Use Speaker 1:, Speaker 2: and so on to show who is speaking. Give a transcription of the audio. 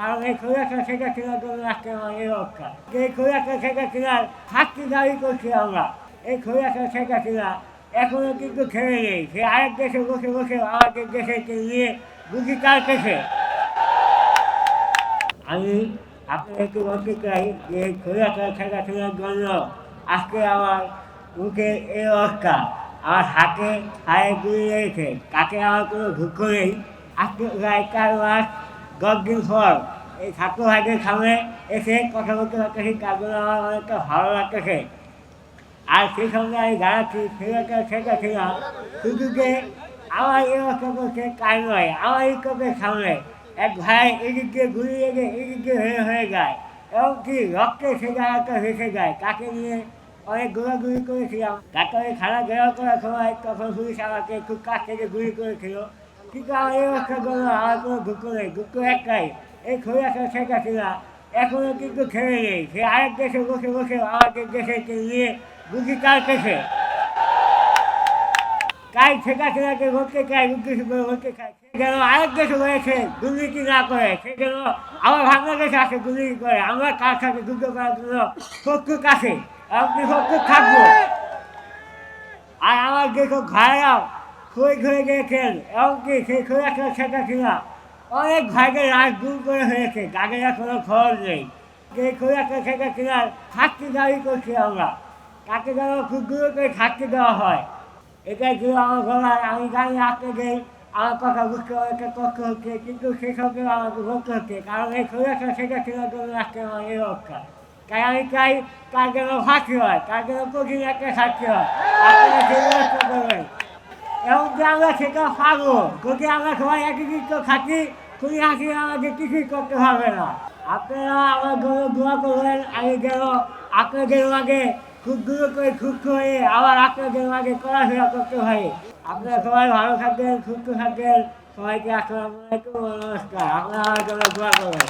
Speaker 1: কারণ এই খৈরাটা সেটা ছিল জন্য আমার এই রক্ষা। এই খৈরাটা সেটা ছিল ফাঁকি দাবি করছি আমরা, এই খৈরাটা সেটা ছিল এখনও কিন্তু খেলে নেই। সে আরেক দেশে বসে বসে আমাদের দেশে নিয়ে বুঝি কার কাছে আমি আপনাকে বলতে চাই যে খোলাটা ঠেকাঠেলার জন্য আজকে আমার মুখে এই অবস্থা আমার হাতে হায়ে গুলি রয়েছে, তাতে আমার কোনো দুঃখ নেই। আজকে প্রায় চার দশ দিন পর এই ছাত্র ভাইদের সামনে এসে কথা বলতে পারতেছি তার জন্য আমার অনেকটা ভালো লাগতেছে। আর সেই সঙ্গে আমি জানাচ্ছি ছেলেটা ঠেকাছিলাম শুধু যে আমার এই অবস্থা করছে, তাই নয়, আমার এই চোখের সামনে এক ভাই এদিক দিয়ে ঘুরে লেগে এদিক দিয়ে হয়ে হয়ে যায়। এবং কি রক্তে সে জায়গাটা ভেসে যায়। তাকে নিয়ে অনেক ঘোরাঘুরি করেছিলাম। তারপরে খানা ঘেরাও করার সময় তখন পুলিশ আমাকে একটু কাছ থেকে ঘুরি করেছিল। কিন্তু এই এখনও কিন্তু খেলে নেই। সে আরেক দেশে বসে বসে আমাদের দেশে নিয়ে বুঝি কার চাই করে খায় সে যেন আরেক দেশে রয়েছে, দুর্নীতি না করে। সে যেন আমার বাংলাদেশে আসে, দুর্নীতি করে। আমরা কার সাথে যুদ্ধ করার জন্য প্রস্তুত কাছে আপনি প্রস্তুত থাকব? আর আমার যেসব ভাইরাও খই ঘুরে গিয়েছেন এমনকি সেই একটা সেটা ছিল অনেক ভাইকে রাত দূর করে হয়েছে তাদের কোনো খবর নেই। যে একটা সেটা ছিল শাস্তি দাবি করছি আমরা। তাকে যেন খুব দূর করে শাস্তি দেওয়া হয়। এটাই ছিল আমার গলায়? আমি জানি আপনাদের আমার কথা বুঝতে অনেকটা কষ্ট হচ্ছে, কিন্তু সেসবকে আমাকে বলতে হচ্ছে, কারণ এই খৈরাটা সেটা ছিল জন্য আজকে আমার এই অবস্থা। তাই আমি চাই, তার যেন ফাঁসি হয়, তার যেন কঠিন একটা শাস্তি হয়। আপনারা সেই ব্যবস্থা করবেন। এবং আমরা সেটা পাবো যদি আমরা সবাই একই তো থাকি খুবই হাসি আমাদের কিছুই করতে পারবে না। আপনারা আমার জন্য দোয়া করবেন, আমি যেন আপনাদের আগে খুব দূর করে সুস্থ হয়ে আবার আপনাদের আগে পড়াশোনা করতে হয় আপনারা সবাই ভালো থাকবেন, সুস্থ থাকবেন। সবাইকে আসসালামু আলাইকুম, নমস্কার। আপনারা আমার জন্য দোয়া করবেন।